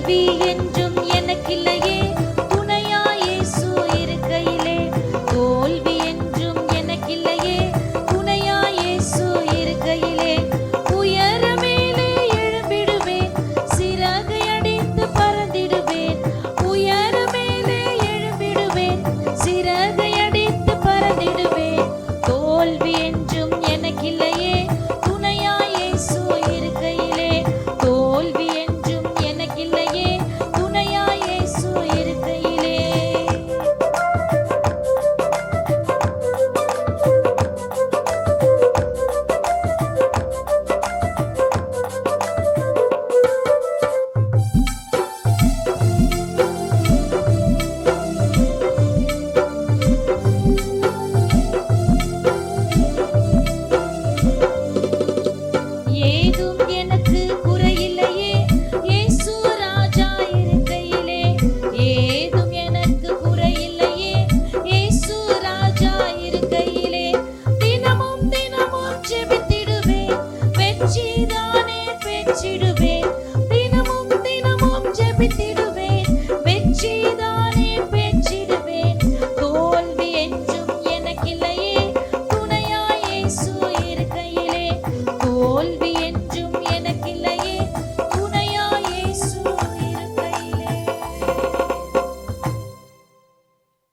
be in ஜெபித்திடுவேன் வெற்றி தானே பெற்றிடுவேன்.